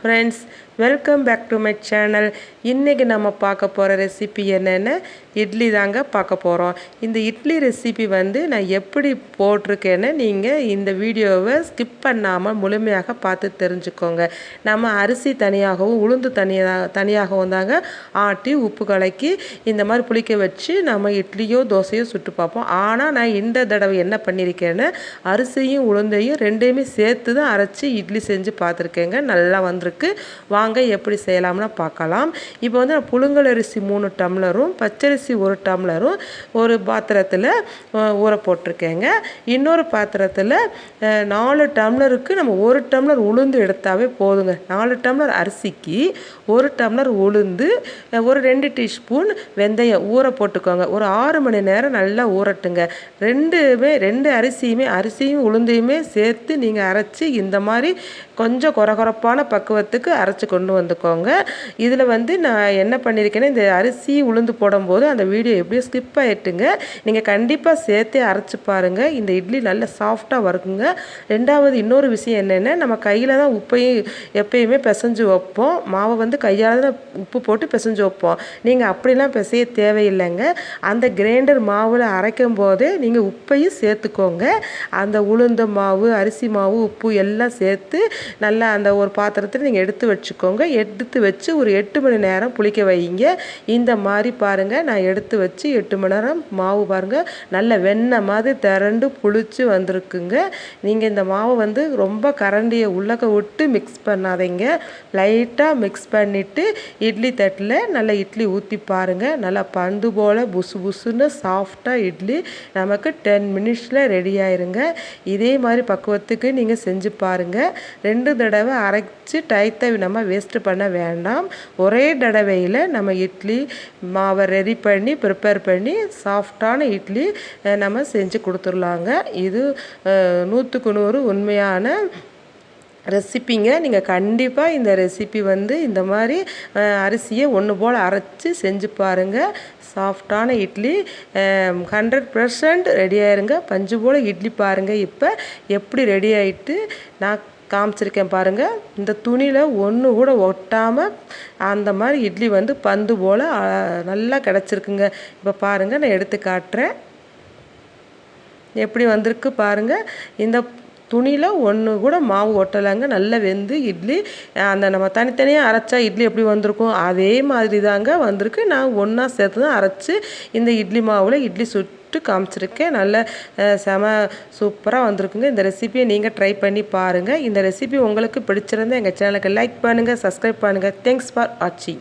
Friends welcome back to my channel இன்றைக்கி நம்ம பார்க்க போகிற ரெசிபி என்னென்னு? இட்லி தாங்க பார்க்க போகிறோம் இந்த இட்லி ரெசிபி வந்து நான் எப்படி போட்டிருக்கேன்னு நீங்கள் இந்த வீடியோவை ஸ்கிப் பண்ணாமல் முழுமையாக பார்த்து தெரிஞ்சுக்கோங்க. நம்ம அரிசி தனியாகவும் உளுந்து தனியாக தனியாகவும் தாங்க ஆட்டி உப்பு கலக்கி இந்த மாதிரி புளிக்க வச்சு நம்ம இட்லியோ தோசையோ சுட்டு பார்ப்போம். ஆனால் நான் இந்த தடவை என்ன பண்ணியிருக்கேன்னு அரிசியும் உளுந்தையும் ரெண்டையுமே சேர்த்து தான் அரைச்சி இட்லி செஞ்சு பார்த்துருக்கேங்க. நல்லா வந்துருக்கு. வாங்க எப்படி செய்யலாம்னா பார்க்கலாம். இப்போ வந்து நான் புழுங்கல் அரிசி மூணு டம்ளரும் பச்சரிசி ஒரு டம்ளரும் ஒரு பாத்திரத்தில் ஊற போட்டிருக்கேங்க. இன்னொரு பாத்திரத்தில் நாலு டம்ளருக்கு நம்ம ஒரு டம்ளர் உளுந்து எடுத்தாவே போதுங்க. நாலு டம்ளர் அரிசிக்கு ஒரு டம்ளர் உளுந்து ஒரு ரெண்டு டீஸ்பூன் வெந்தயம் ஊற போட்டுக்கோங்க. ஒரு ஆறு மணி நேரம் நல்லா ஊறட்டுங்க. ரெண்டுமே ரெண்டு அரிசியுமே அரிசியும் உளுந்தையுமே சேர்த்து நீங்கள் அரைச்சி இந்த மாதிரி கொஞ்சம் கொரகொரப்பான பக்குவத்துக்கு அரைச்சி கொண்டு வந்துக்கோங்க. இதில் வந்து நான் என்ன பண்ணியிருக்கேன்னா இந்த அரிசி உளுந்து போடும்போது அந்த வீடியோ எப்படியோ ஸ்கிப் ஆகிட்டுங்க நீங்கள் கண்டிப்பாக சேர்த்தே அரைச்சி பாருங்கள் இந்த இட்லி நல்ல சாஃப்டாக வருக்குங்க ரெண்டாவது இன்னொரு விஷயம் என்னென்னா நம்ம கையில் தான் உப்பையும் எப்பயுமே பிசைஞ்சு வைப்போம். மாவை வந்து கையால் தான் உப்பு போட்டு பிசைஞ்சு வைப்போம். நீங்கள் அப்படிலாம் பிசைய தேவையில்லைங்க. அந்த கிரைண்டர் மாவில் அரைக்கும் போதே நீங்கள் உப்பையும் சேர்த்துக்கோங்க. அந்த உளுந்த மாவு அரிசி மாவு உப்பு எல்லாம் சேர்த்து நல்லா அந்த ஒரு பாத்திரத்தில் நீங்கள் எடுத்து வச்சுக்கோங்க. எடுத்து வச்சு ஒரு எட்டு மணி நேரம் புளிக்க வைங்க. இந்த மாதிரி பாருங்கள் நான் எடுத்து வச்சு எட்டு மணி நேரம் மாவு பாருங்கள் நல்ல வெண்ணெய் மாதிரி திரண்டு புளிச்சு வந்திருக்குங்க. நீங்கள் இந்த மாவை வந்து ரொம்ப கரண்டியை உள்ளக்க விட்டு மிக்ஸ் பண்ணாதீங்க. லைட்டாக மிக்ஸ் பண்ணிவிட்டு இட்லி தட்டில் நல்லா இட்லி ஊற்றி பாருங்கள் நல்லா பந்து போல் புசு புசுன்னு சாஃப்டாக இட்லி நமக்கு டென் மினிட்ஸில் ரெடி ஆயிருங்க. இதே மாதிரி பக்குவத்துக்கு நீங்கள் செஞ்சு பாருங்கள் ரெண்டு தடவை அரைச்சி டயத்தை நம்ம வேஸ்ட்டு பண்ண வேண்டாம். ஒரே தடவையில் நம்ம இட்லி மாவை ரெடி பண்ணி ப்ரிப்பேர் பண்ணி சாஃப்டான இட்லி நம்ம செஞ்சு கொடுத்துர்லாங்க இது நூற்றுக்கு நூறு உண்மையான ரெசிப்பிங்க நீங்கள் கண்டிப்பாக இந்த ரெசிபி வந்து இந்த மாதிரி அரிசியை ஒன்று போல் அரைச்சி செஞ்சு பாருங்கள் சாஃப்டான இட்லி ஹண்ட்ரட் பர்சன்ட் ரெடி ஆயிருங்க. பஞ்சு போல் இட்லி பாருங்கள் இப்போ எப்படி ரெடி ஆகிட்டு நான் காமிச்சிருக்கேன் பாருங்கள் இந்த துணியில் ஒன்று கூட ஒட்டாமல் அந்த மாதிரி இட்லி வந்து பந்து போல் நல்லா கிடச்சிருக்குங்க. இப்போ பாருங்கள் நான் எடுத்து காட்டுறேன். எப்படி வந்திருக்கு பாருங்கள் இந்த துணியில் ஒன்று கூட மாவு ஒட்டலைங்க. நல்லா வெந்து இட்லி அந்த நம்ம தனித்தனியாக அரைச்சா இட்லி எப்படி வந்திருக்கும்? அதே மாதிரி தாங்க வந்திருக்கு. நான் ஒன்றா சேர்த்து தான் அரைச்சி இந்த இட்லி மாவில் இட்லி சுட்டு காமிச்சிருக்கேன். நல்ல செம சூப்பராக வந்திருக்குங்க. இந்த ரெசிபியை நீங்கள் ட்ரை பண்ணி பாருங்கள் இந்த ரெசிபி உங்களுக்கு பிடிச்சிருந்தா எங்கள் சேனலுக்கு லைக் பண்ணுங்கள் சப்ஸ்கிரைப் பண்ணுங்கள் தேங்க்ஸ் ஃபார் வாட்சிங்